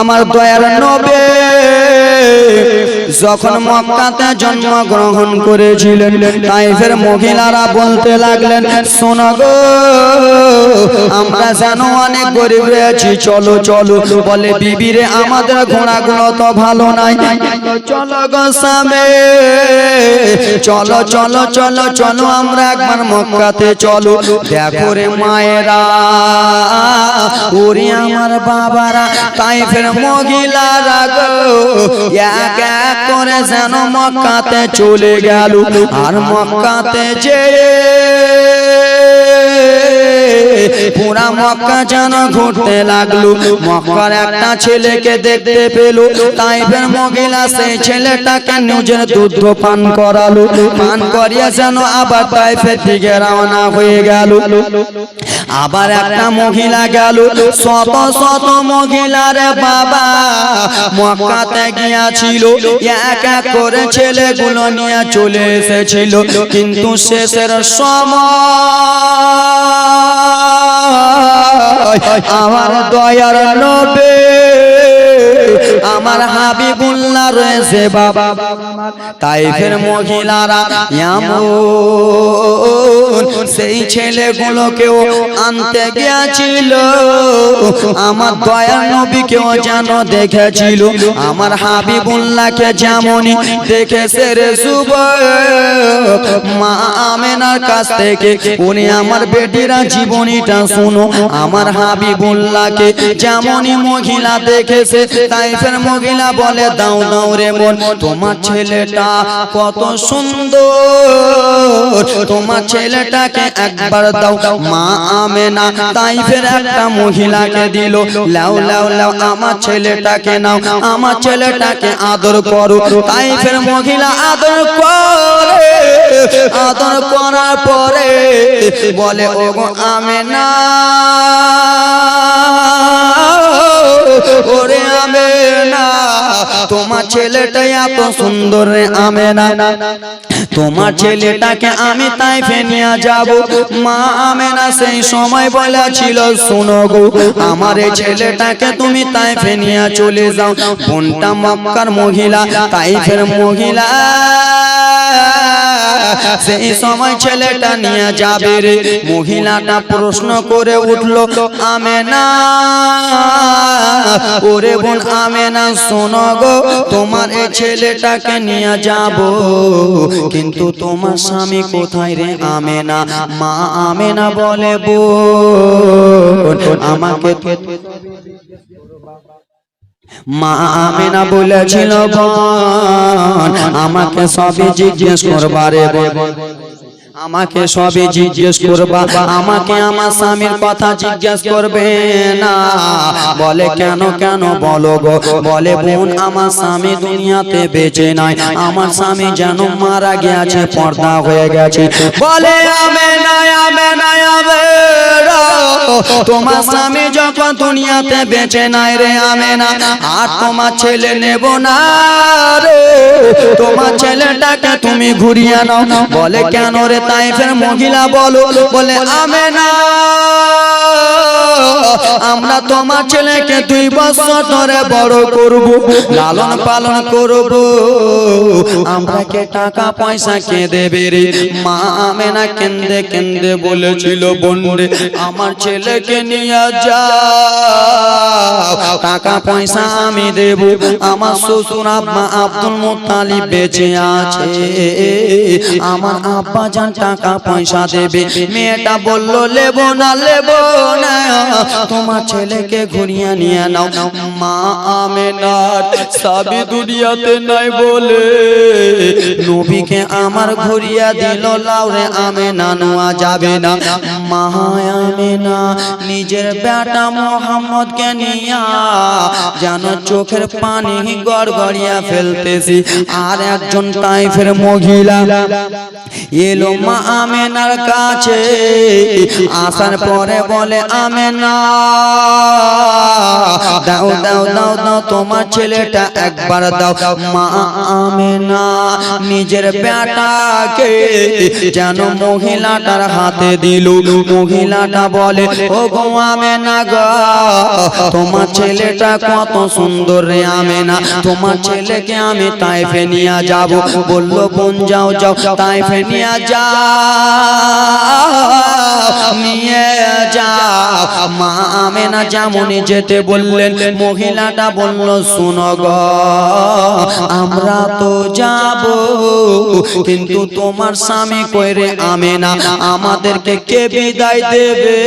আমার দয়ার নবে। যখন মক্কাতে জন্মগ্রহণ করেছিলেন তাইফের মহিলারা বলতে লাগলেন, শোনো গো, আমরা যেন অনেক গরিব রয়েছি চলো চলো। বলে, বিবিরে, আমাদের ঘোড়াগুলো তো ভালো নাই। চলো গো সামে চলো চলো চলো চলো, আমরা একবার মক্কাতে চলো। দেখো রে মায়েরা, ওরে আমার বাবারা তাইফের মহিলারা গো, এক এক করে যেন মক্কাতে চলে গেল। আর মক্কাতে যে পুরা মক্কা যেন ঘুরতে লাগল। মক্কার একটা ছেলেকে দেখতে পেল। তাইফের মহিলা সেই ছেলেটাকে নিজের দুধ পান করালো। পান করিয়া যেন আবার তাইফের দিকে রওনা হয়ে গেল। আবার একটা মহিলা গেল। শত শত মহিলার বাবা মক্কাতে গিয়াছিল। এক এক করে ছেলেগুলো নিয়ে চলে এসেছিল। কিন্তু শেষের সময় আমার দয়ার নবে। আমার হাবিবুল্লাহ রয়েছে বাবা। তাইফের মহিলারা এমন সেই ছেলেগুলোকেও আনতে গিয়েছিল। আমার দয়ার নবীকেও যেন দেখেছিল। আমার হাবিবুল্লাহকে যেমনই দেখেছে রে শুভ মা আমেনার কাছ থেকে, উনি আমার বেটিরা জীবনীটা শুনো। আমার হাবিবুল্লাহকে যেমনই মহিলা দেখেছে, তাইফের মহিলা বলে, দাও দাও রে মন তোমার ছেলেটা কত সুন্দর। তোমার ছেলেটাকে একবার দাও, মা আমেনা। তাইফের একটা মহিলাকে দিল, লাও লাও লাও, আমার ছেলেটাকে নাও, আমার ছেলেটাকে আদর করো। তাই ফের মহিলা আদর করে, আদর করার পরে বলে ও গো আমেনা। ওরে আমেনা, তোমার ছেলেটা এত সুন্দর রে আমেনা। তোমার ছেলেটাকে আমি তাই ফেনিয়া যাব। মা আমে না সেই সময় বলেছিল, শোনো গো, আমার এই ছেলেটাকে তুমি তাই ফেনিয়া চলে যাও। কোনটা মক্কার মহিলা তাই ফের মহিলা। সেই সময় ছেলেটা নিয়ে যাবে রে। মহিলাটা প্রশ্ন করে উঠল, আমেনা, ওরে বোন আমেনা, শোনো গো, তোমার এই ছেলেটাকে নিয়ে যাব। কিন্তু তোমার স্বামী কোথায় রে আমেনা? মা আমেনা বলে, বোন, আমাকে মা আমেনা বলেছিল বোন আমাকে সবই জিজ্ঞেস করবারে বোন আমাকে সবই জিজ্ঞেস করবা। আমাকে আমার স্বামীর কথা জিজ্ঞেস করবে না। বলে কেন কেন বলো গো? বলে বোন আমার স্বামী দুনিয়াতে বেঁচে নাই। আমার স্বামী যেন মারা গেছে পর্দা হয়ে গেছে। বলে আমে নাই আমে নাই আমে তোমার স্বামী যখন দুনিয়াতে বেঁচে নাই রে আমে না আর তোমার ছেলে নেব না রে। তোমার ছেলেটাকে তুমি ঘুরিয়ে নাও। বলে কেন রে তাই ফের মহিলা বলো বলে আমে না আমরা তোমার ছেলেকে দুই বছর ধরে বড় করব, লালন পালন করব। আমরা কে টাকা পয়সা কে দেবে রে মা আমেনা কেন্দে কেন্দে বলেছিল, বন্ডে, আমার ছেলেকে নিয়ে যাও। টাকা পয়সা আমি দেব, আমার শ্বশুর আব্বা আব্দুল মুতালিব বেঁচে আছে। আমার আব্বা জান টাকা পয়সা দেবে। মেয়েটা বলল, লেব না লেব না তোমার ছেলেকে ঘুরিয়ে নিয়ে নাও। মা আমেনার সাবি দুনিয়াতে নাই বলে। নবীকে আমার ঘুরিয়া দিল, লাউরে আমেনা নোয়া যাবে না। মা আমেনা নিজের বেটা মোহাম্মদকে নিয়া যেন চোখের পানি গড়গড়িয়া ফেলতেছি। আর একজন টাইফের মহিলা এলো মা আমেনার কাছে। আসার পরে বলে, আমেনা দাও দাও দাও দাও, তোমার ছেলেটা একবার দাও। মা আমেনা, নিজের বেটাকে যেন মহিলাটার হাতে দিল। মহিলাটা বলে ও গো আমেনা গো, তোমার ছেলেটা কত সুন্দর রে আমেনা। তোমার ছেলেকে আমি তাইফে নিয়ে যাব। বলল, বোন যাও যাও, তাইফে নিয়ে যাও নিয়ে যাও মা আমেনা যেমনই যেতে বললেন, মহিলাটা বলল, শুনো আমরা তো যাব, কিন্তু তোমার স্বামী কইরে আমেনা আমাদেরকে কে বিদায় দেবে?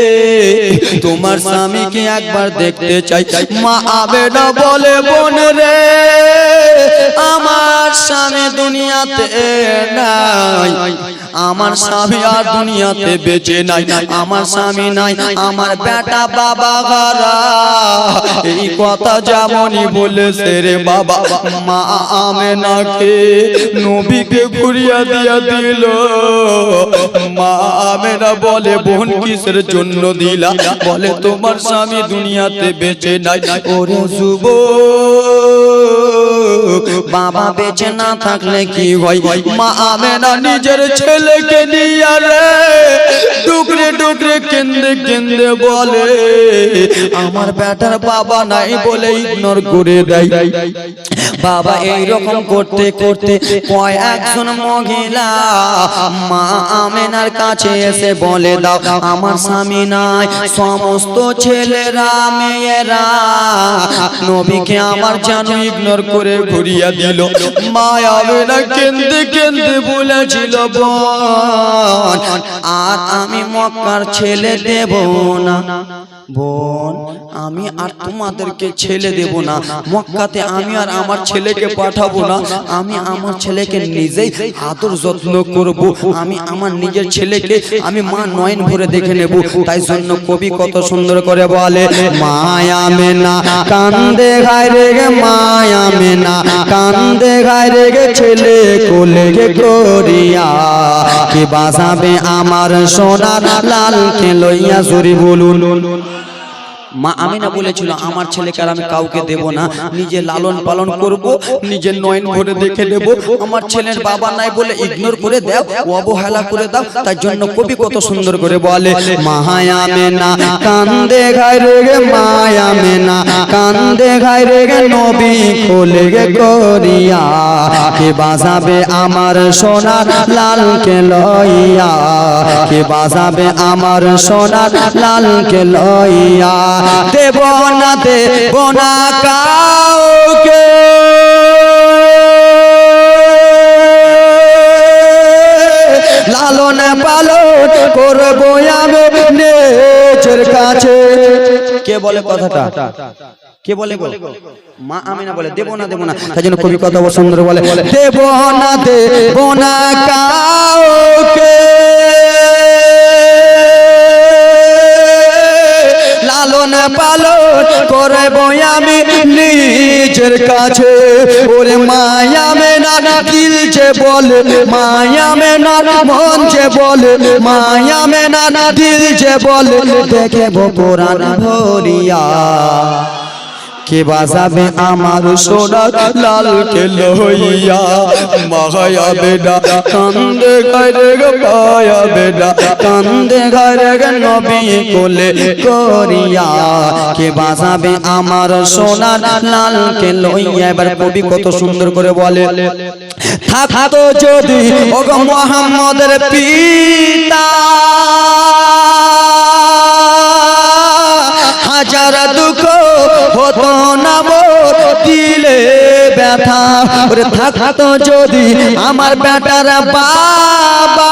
তোমার স্বামীকে একবার দেখতে চাই। মা আবেনা বলে, বোন রে, আমার স্বামী দুনিয়াতে নাই। আমার স্বামী আর দুনিয়াতে বেঁচে নাই। আমার স্বামী নাই আমার বেটা বাবা গারা এই কথা যেমনই বলেছে রে বাবা মা আমেনাকে নবীকে ঘুরিয়া দিয়া দিল। মা আমেনা বলে বোন কিসের জন্য দিলা। বলে তোমার স্বামী দুনিয়াতে বেঁচে নাই। ওরে যুব বাবা বেঁচে না থাকলে কি হয়? মা আমেনা নিজের ছেলেকে নিয়ে রে ডুকরে ডুকরে কেন্দ্রে কেন্দ্রে বলে আমার বেটার বাবা নাই বলে ইগনোর করে দেয়। বাবা এই রকম করতে করতে কয়েকজন মহিলা মা আমেনার কাছে এসে বলে দাও আমার স্বামী নাই সমস্ত ছেলেরা মেয়েরা নবীকে আমার যেন ইগনোর করে ঘুরিয়া দিল। মায়াবেরা কেন্দ্রে কেন্দ্রে কেন্দে বলেছিল আর আমি মক্কার ছেলে দেব না। বোন, আমি আর তোমাদেরকে ছেলে দেব না। মক্কাতে আমি আর আমার ছেলেকে পাঠাবো না। আমি আমার ছেলেকে নিজেই আদর যত্ন করব। আমি আমার নিজের ছেলেকে আমি মা নয়ন ভরে দেখে নেব। তাই জন্য কবি কত সুন্দর করে বলে, মায়া মেনা, কান্দে গায় রে গে মায়া মেনা, কান্দে গায় রে গে ছেলে কোলে গে করিয়া। কি বাজাবে আমার সোনার লালকে লইয়া জুরি বলুন। মা আমিনা বলেছিল, আমার ছেলেকে আর আমি কাউকে দেব না। নিজে লালন পালন করব নিজের নয়ন ভরে দেখে নেব আমার ছেলের বাবা নাই বলে ইগনোর করে দাও অবহেলা করে দাও। তার জন্য কবি কত সুন্দর করে বলে মায়া মেনা কান্দে গায় রে গে, মায়া মেনা কান্দে গায় রে গে, নবী কোলে গে করিয়া। কে বাজাবে আমার সোনার লালকে লইয়া কে বাজাবে আমার সোনার লালকে লইয়া দেব না দেব না কাউকে। লালন পালন করব আমি নিজের কাছে। কে বলে কথাটা? কে বলে গো? মা আমি না বলে, দেব না দেব না। তাই জন্য কবি কথা সুন্দর বলে, দেব না দেব না কাউকে। লালন পালন করব আমি নিজের কাছে। ওরে মায়া মেনা দিল যে বলে, মায়া মেনা মন যে বলে, মায়া মেনা দিল বলে দেখে পুরাণ ভরিয়া। কে বাজাবে আমার সোনার লালকে লইয়া মায়া বেডা। কান্দে ঘরে গে মায়া বেডা। কান্দে ঘরে গে, নবী কোলে করিয়া। কে বাজাবে আমার সোনার লালকে লইয়া এবার কবি কত সুন্দর করে বলে থাকতো যদি ওগো মোহাম্মদের পিতা, হাজার দুঃখ হতো না দিলে ব্যথা। ওরে থাকতো যদি আমার বেটার বাবা।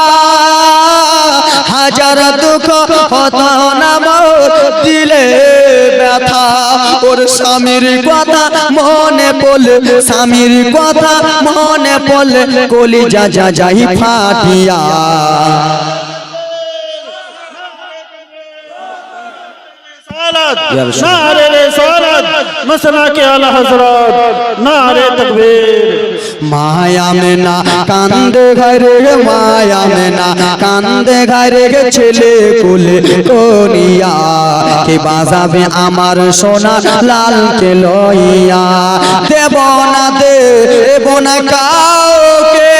হাজার দুঃখ হতো না দিলে ব্যথা। ওর স্বামীর কথা মনে পড়লে, স্বামীর কথা মনে পড়লে কলি যা যা যাই ফাটিয়া। নারে রিসালাত মসনাকে আলা হযরত নারে তাকবীর। মায়া মেনা কান্দে ঘরে মায়া মেনা কান্দে ঘরে ছেলে কুলে কনিয়া কে বাজাবে আমার সোনা লাল কে লইয়া? দেব না দেব না কাউকে।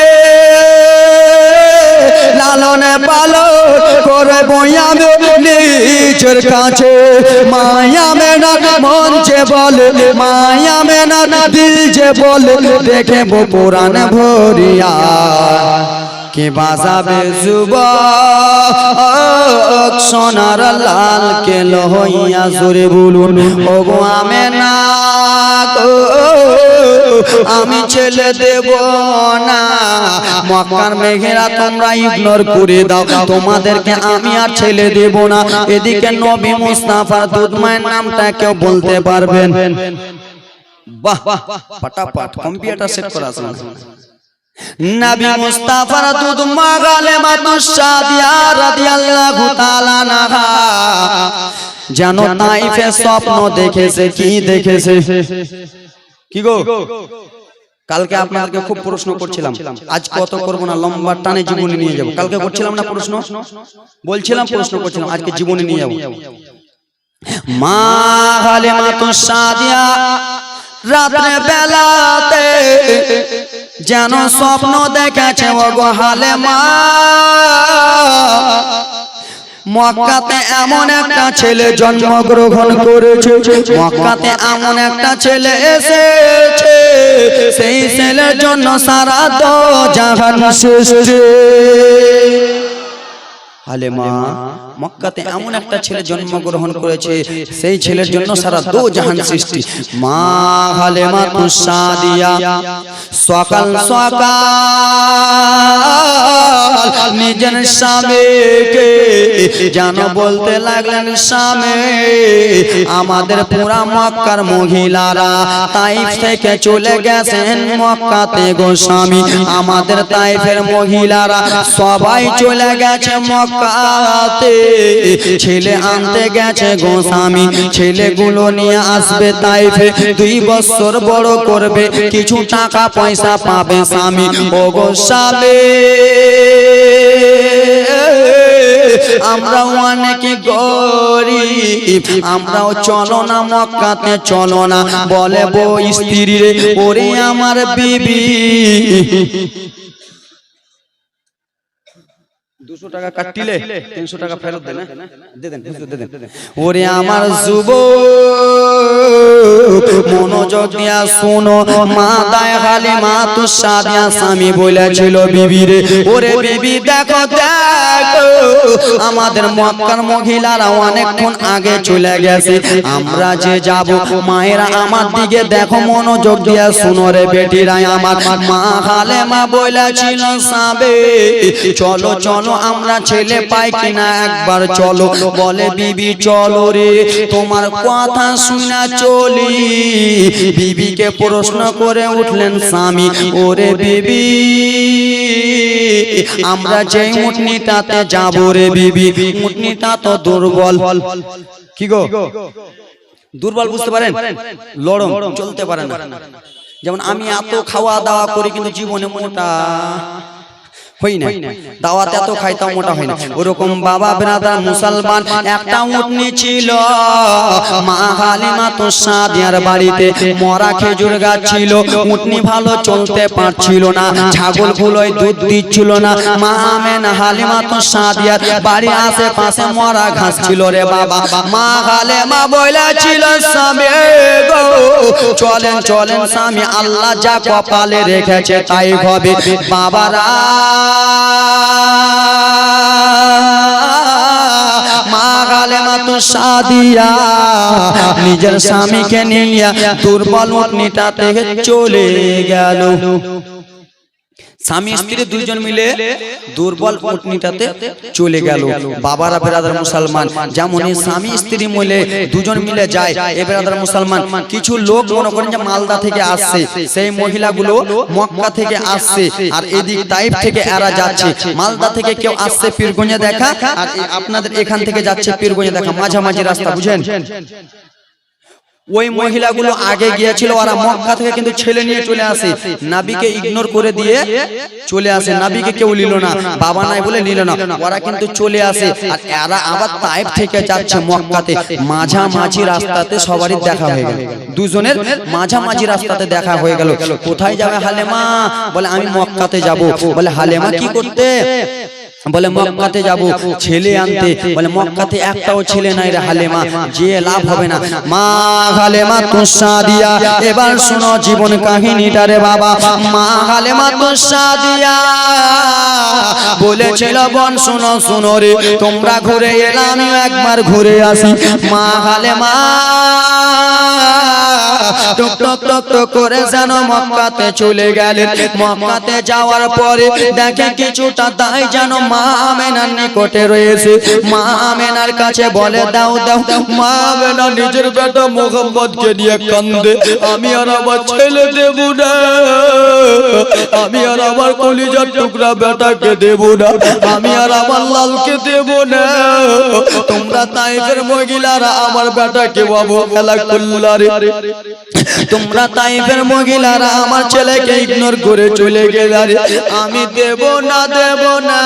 লালনে পালন করব আমি নিজের কাছে। মায়া মেনা মন যে বলে, মায়া মেনা দিল যে বলে, দেখে পুরাণ ভরিয়া। কে বাজাবে যুব সোনার লাল কে লহইয়া জোরে বলুন ওগো আমে না আমি ছেলে দেব না মক্কার মেঘেরা তোমরা ইগনোর করে দাও তোমাদেরকে আমি আর ছেলে দেব না এদিকে নবী মুস্তাফার দুধ মায়ের নামটা কেউ বলতে পারবেন বাহ ফটাফট কম্পিউটার সেট করা আছে নবী মুস্তাফার দুধ মাগালে মাতু সাদিয়া রাদিয়াল্লাহু তাআলা নাহা। যেন তাইফে স্বপ্ন দেখেছে কি দেখেছে? কি গো? কালকে আপনাদেরকে খুব প্রশ্ন করছিলাম আজ কত করব না লম্বা টানে জীবনে নিয়ে যাব। কালকে করছিলাম না প্রশ্ন? বলছিলাম প্রশ্ন করছিলাম আজকে জীবনে নিয়ে যাব। মা হালে মা তো সাদিয়া রাত্রে বেলাতে যেন স্বপ্ন দেখেছে ও গো হালে মা মক্কাতে এমন একটা ছেলে জন্মগ্রহণ করেছে। মক্কাতে এমন একটা ছেলে এসেছে। সেই ছেলের জন্য সারা তো জাহান সৃষ্টি। হালেমা মক্কাতে এমন একটা ছেলে জন্মগ্রহণ করেছে সেই ছেলের জন্য সারা দো জাহান সৃষ্টি। মা হালেমা তুসাদিয়া সকাল সকাল নিজের স্বামীকে যেন বলতে লাগলেন স্বামী আমাদের পুরা মক্কার মহিলারা তাইফ থেকে চলে গেছেন মক্কাতে গোস্বামী আমাদের তাইফের মহিলারা সবাই চলে গেছে মক্কাতে। ছেলে আনতে গেছে গোস্বামী ছেলেগুলো নিয়ে আসবে তাইফে। দুই বছর বড় করবে। কিছু টাকা পয়সা পাবে স্বামী। ও গোস্বামী আমরাও অনেকে গরিব, আমরাও চলো না, মক্কাতে চলো না। বলে বউ, স্ত্রী রে, ওরে আমার বিবি। দুশো টাকা কাটিলে তিনশো টাকা ফেরত দেন? দে দেন দে দেন। ওরে আমার যুব মনোযোগ দিয়া শোনো। মা খালি মা তো সাদিয়া স্বামী বলেছিল বিবি রে ওরে বিবি দেখো দেখো আমাদের মক্কার মহিলারা অনেকক্ষণ আগে চলে গেছে। আমরা যে যাব মায়েরা আমার দিকে দেখো মনোযোগ দিয়া শুনো রে বেটিরা আমার। মা হালে মা বলেছিল সাবে। চলো চলো আমরা ছেলে পাই কিনা একবার চলো। বলে বিবি চলো রে। তোমার কথা শুনা চলি। বিবিকে প্রশ্ন করে উঠলেন স্বামী ওরে বিবি আমরা যে মুটনিটাতে যাব রে বিবি মুটনিটা তো দুর্বল। কি গো? দুর্বল বুঝতে পারেন? লড়ম চলতে পারে না। যেমন আমি এত খাওয়া দাওয়া করি কিন্তু জীবনে মোটা। হই না দাওয়াত এত খাইতাম মোটা হয় না ওরকম বাবা ব্রাদার মুসলমান একটা উটনি ছিল। মা হালিমা তো সাদিয়ার বাড়িতে মরা খেজুর গাছ ছিল। উটনি ভালো চলতে পারছিল না ছাগল গুলোয় দুধ দিচ্ছিল না। মা আমেন হালিমা তো সাদিয়ার বাড়ি আশেপাশে মরা ঘাস ছিল রে বাবা। মা হালেমা বলেছিল স্বামী গো। চলেন চলেন স্বামী, আল্লাহ যা কপালে রেখেছে তাই হবে। বাবারা নিজের স্বামীকে নিয়ে দুর্বল উটনিটা থেকে চলে গেল। স্বামী স্ত্রী দুইজন মিলে দুর্বল উটনিটাতে চলে গেল। বাবারা বেরাদার মুসলমান যেমন স্বামী স্ত্রী মিলে দুজন মিলে যায়। এ বেরাদার মুসলমান কিছু লোক মনে করেন যে মালদা থেকে আসছে সেই মহিলাগুলো মক্কা থেকে আসছে আর এদিক তাইফ থেকে এরা যাচ্ছে। মালদা থেকে কেউ আসছে পীরগঞ্জে দেখা। আর আপনাদের এখান থেকে যাচ্ছে পীরগঞ্জে দেখা। মাঝামাঝি রাস্তা বুঝেন? ওই মহিলাগুলো আগে গিয়েছিল ওরা মক্কা থেকে কিন্তু ছেলে নিয়ে চলে আসে। নাবিকে ইগনোর করে দিয়ে চলে আসে। নাবিকে কেউ নিল না। বাবা নাই বলে নিল না। ওরা কিন্তু চলে আসে। আর এরা আবার তাইফ থেকে যাচ্ছে মক্কাতে। মাঝামাঝি রাস্তাতে সবারই দেখা হয়ে গেল। দুজনের মাঝামাঝি রাস্তাতে দেখা হয়ে গেল। কোথায় যাবে হালেমা? বলে আমি মক্কাতে যাব। বলে হালেমা কি করতে? বলে মক্কাতে যাব ছেলে আনতে। বলে মক্কাতে একটাও ছেলে নাই রে হালেমা যে লাভ হবে না। মা হালেমা তুসা দিয়া এবার শোনো জীবন কাহিনীটা রে বাবা। মা হালেমা তুসা দিয়া। বলেছিল বোন শোনো শোনো রে তোমরা ঘুরে এলাম একবার ঘুরে আসি। মা হালেমা টক টক টক টক করে যেন মক্কাতে চলে গেলেন। মক্কাতে যাওয়ার পরে দেখে কিছুটা দায় যেন মা আমেনার নিকটে রয়েছে। মা আমেনার কাছে বলে, দাও দাও। মা আমেনা নিজের বেটা মোহাম্মদকে নিয়ে কান্দে। আমি আর আমার ছেলে দেব না। আমি আর আমার কলিজার টুকরা বেটাকে দেব না। আমি আর আমার লালকে দেব না। তোমরা তাইফের মহিলারা আমার বেটাকে বাবু খেলা করলারে। তোমরা তাইফের মহিলারা আমার ছেলেকে ইগনোর করে চলে আমি দেব না দেব না।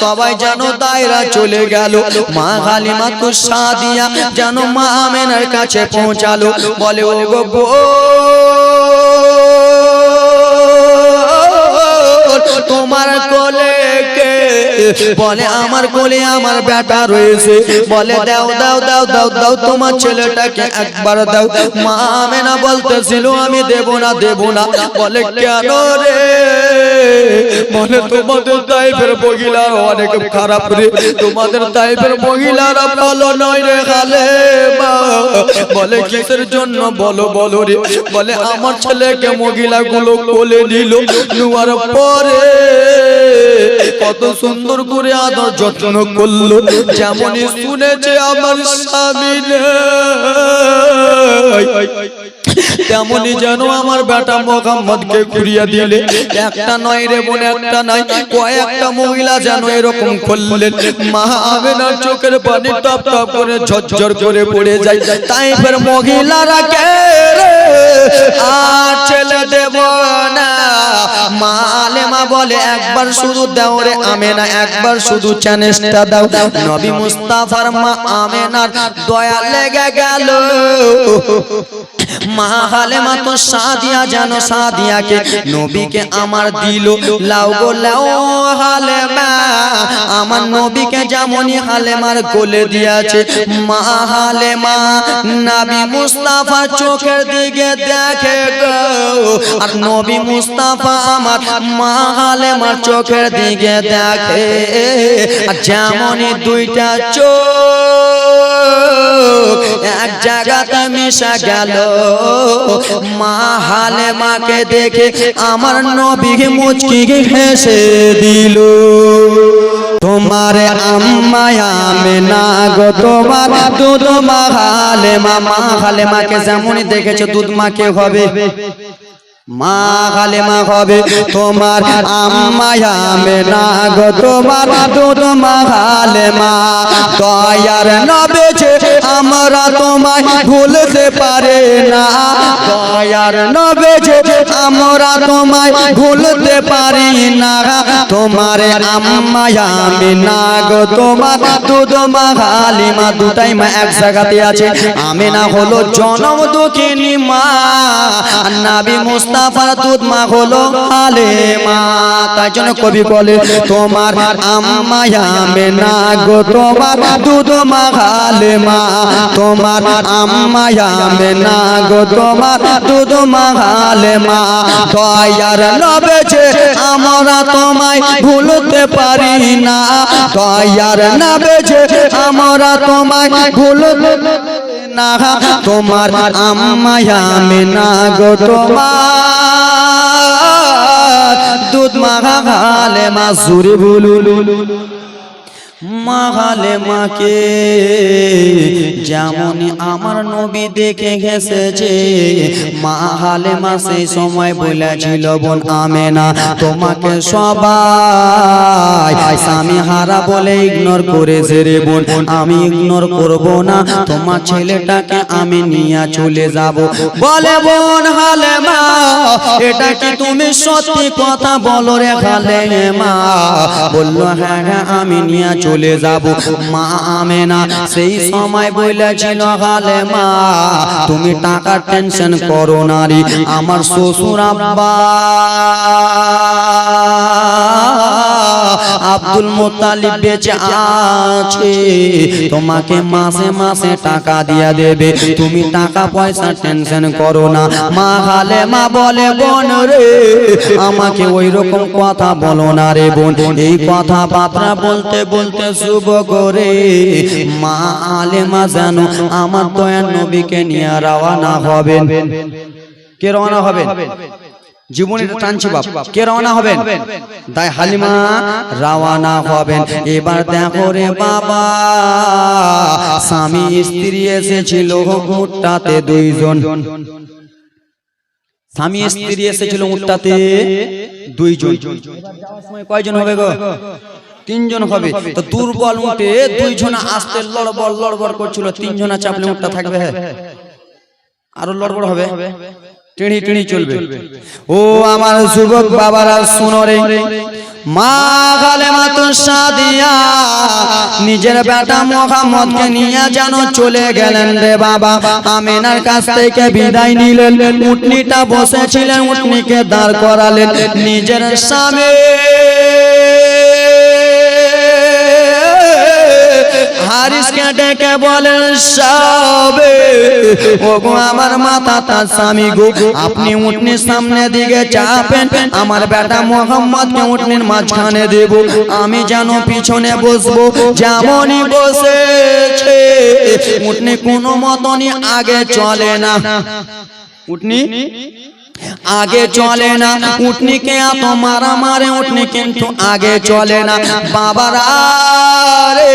সবাই যেন দায়রা চলে গেল। মা তো সাদিয়া যেন মা আমেনার কাছে পৌঁছালো। বলে ও গো তোমার কোলে বলে আমার কোলে আমার বেটা রয়েছে। বলে দাও দাও দাও দাও দাও, তোমার ছেলেটাকে একবার দাও। মা আমি আমেনা বলতেছিল, আমি দেব না দেব না। বলে, কেন রে? বলে, তোমাদের তাইফের মহিলারা অনেক খারাপ রে। তোমাদের তাইফের মহিলারা ভালো নয় রে খালে বলে, কিসের জন্য বলো বলো রে? বলে, আমার ছেলেকে মহিলাগুলো কোলে নিল, নেওয়ার পরে কত সুন্দর করে আদর যত্ন করল যেমন শুনেছে আমার স্বামী নেই। তেমনই যেন আমার বেটা মোহাম্মদকে ঘুরিয়ে দিলে। একটা নয় রে বোন একটা নয়। কয়েকটা মহিলা যেন এরকম করলেন। মা আমেনার চোখের পানি টপ টপ করে ঝরঝর করে পড়ে যায়। তাই ফের মহিলারা কে রে? আর ছেলে দেব না। মালেমা বলে একবার শুধু দাও রে আমেনা একবার শুধু চ্যানেসটা দাও। নবী মুস্তাফার মা আমেনার দয়া লেগে গেল। মা হালেমা তো সাদিয়া জানো সাদিয়াকে নবীকে আমার দিল। লাও গো লাও হালেমা। আমার নবীকে যেমনই হালেমার কোলে দিয়েছে মা হালেমা নবী মুস্তাফা চোখের দিকে দেখে গো। আর নবী মুস্তাফা আমার মা হালেমার চোখের দিকে দেখে। আর যেমনই দুইটা চোখ এক জায়গাতে মিশা গেল। মা হালে মাকে দেখে আমার নবীকে মুচকি হেসে দিল। তোমার আম্মায়ামে না গো, তোমার দুধ মা হালে মা মা হালে মাকে যেমনই দেখেছ দুধ মাকে হবে। মা হালেমা হবে তোমার আম্মায়ামে না গো তোমার দুধ মা হালেমা। দয়ার নবেছে আমরা তোমায় ভুলতে পারে না। দয়ার নবেছে আমরা তোমায় ভুলতে পারি না। তোমার আম্মায়ামে না গো তোমার দুধ মা হালিমা। দুটাই মা এক জায়গাতে আছে। আমেনা হলো জনম দুঃখিনী মা। নাবি মুস্তাফার দুধ মা হলো হালেমা তাই জন্য কবি বলে, তোমার আম্মায়ামে না গো, তোমার দুধ মা হালেমা তোমার আম্মায়ামে না গো, তোমার দুধ মা হালেমা দয়ার নবেছে আমরা তোমায় ভুলতে পারি না। দয়ার নবেছে আমরা তোমায় ভুলতে না তোমার আমি না গো তোমার। দুধ মাখা ভালে মা সুরে বুলুলু মাকে যেমন আমার নবী দেখে গেছেছে মাহালে মা সেই সময় বলেছিল, বোন তোমাকে সবাই স্বামী হারা বলে ইগনোর করেছে রে বোন। আমি ইগনোর করব না, তোমার ছেলেটাকে আমি নিয়ে চলে যাব। বলে, বোন হালে এটা কি তুমি সত্যি কথা বলো রে খালে মা বলল হ্যাঁ হ্যাঁ আমি নিয়ে চলে যাব। মা আমে না সেই সময় বলেছিল খালে মা তুমি টাকার টেনশন করো নারী আমার শ্বশুর আব্বা আব্দুল মোতালিব বেঁচে আছে। তোমাকে মাসে মাসে টাকা দিয়া দেবে। তুমি টাকা পয়সা টেনশন করো না। মা হালে মা বলে বোন রে আমাকে ওই রকম কথা বলো না রে বোন। এই কথা বার্তা বলতে বলতে শুভ করে। মা আলে মা জানো আমার দয়ার নবীকে নিয়ে রওনা হবেন। কে রওনা হবেন? জীবনের টানছি বাপ। কে রওনা হবেন? তাই হালিমা রওনা হবেন। এবার দেখো রে বাবা স্বামী স্ত্রী এসেছিল উঠটাতে দুইজন। স্বামী স্ত্রী এসেছিল উঠটাতে দুইজন। কয়জন হবে গো? তিনজন হবে। তো দুর্বল উঠে দুইজন আসতে লড়বড় লড়বড় করছিল। তিনজনা চাপলে উঠটা থাকবে। হ্যাঁ আরও লড়বড় হবে। টেড়ি টেড়ি চলবে। ও আমার যুবক বাবারা শুনো রে। মা গালে মত সাদিয়া নিজের বেটা মোহাম্মদকে নিয়ে যেন চলে গেলেন রে বাবা। আমিনার কাছ থেকে বিদায় নিলেন। উটনিটা বসেছিলেন উটনিকে দাঁড় করালেন। নিজের স্বামী হারিসকে ডেকে বলেন সবে, ওগো আমার মাথা তার স্বামী গো, আপনি উঠনির সামনে দিকে চাপেন, আমার বেটা মোহাম্মদকে উঠনির মাঝখানে দেব, আমি যেন পিছনে বসবো। যেমনই বসেছে, উঠনি কোনো মতনই আগে চলে না। উঠনি আগে চলে না উঠনিকে এত মারা মারে উঠনি কিন্তু আগে চলে না বাবারা রে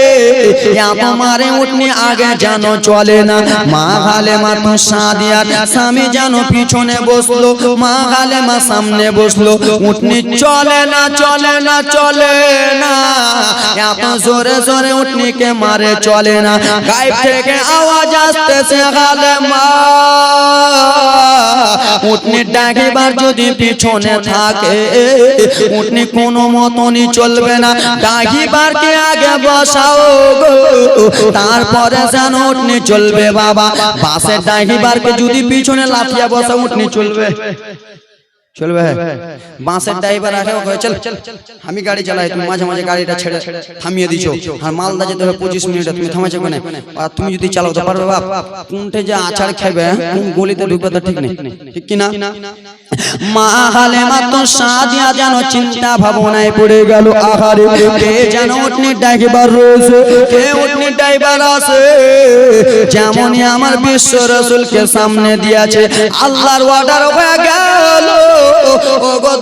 এত মারে উঠনি আগে যেন চলে না মা গালে মা তো সাদিয়া স্বামী যেন পিছনে বসল মা গালে মা সামনে বসল উঠনি চলে না চলে না চলে না এত জোরে জোরে উঠনিকে মারে চলে না গায়ে থেকে আওয়াজ আসতেছে গালে মা উঠনি ডাকিবার যদি পিছনে থাকে, উঠনি কোনো মতনই চলবে না। ডাকিবারকে আগে বসাও গো, তারপরে যেন উঠনি চলবে বাবা। বাসের ডাকিবারকে যদি পিছনে লাফিয়া বসা, উঠনি চলবে। চলবে বাসের ড্রাইভার চল আমি গাড়ি চালাই তুমি মাঝে মাঝে গাড়িটা ছেড়ে থামিয়ে দিছো। আর মালদা যেতে হবে পঁচিশ মিনিটে তুমি থামাইছো কেন? আর তুমি যদি চালাও তো পারবে বাপ। কোনটে যে আচার খাবে কোন গলিতে ঢুকবে তো ঠিক নেই। ঠিক কি না মা হালে মাত্র সাদিয়া যেন চিন্তা ভাবনায় পড়ে গেল। আহারে কে যেন উঠনি ড্রাইভার রয়েছে কে উঠনি ড্রাইভার আছে? যেমনই আমার বিশ্ব রসুলকে সামনে দিয়েছে আল্লাহর অর্ডার হয়ে গেল।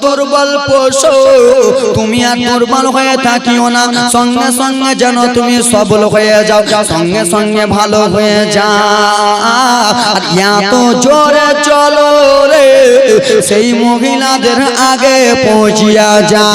দুর্বল পশু, তুমি আর দুর্বল হয়ে থাকিও না। সঙ্গে সঙ্গে যেন তুমি সবল হয়ে যাও, সঙ্গে সঙ্গে ভালো হয়ে যাও তো জোরে চলো রে, সেই মহিলাদের আগে পৌঁছিয়া যা।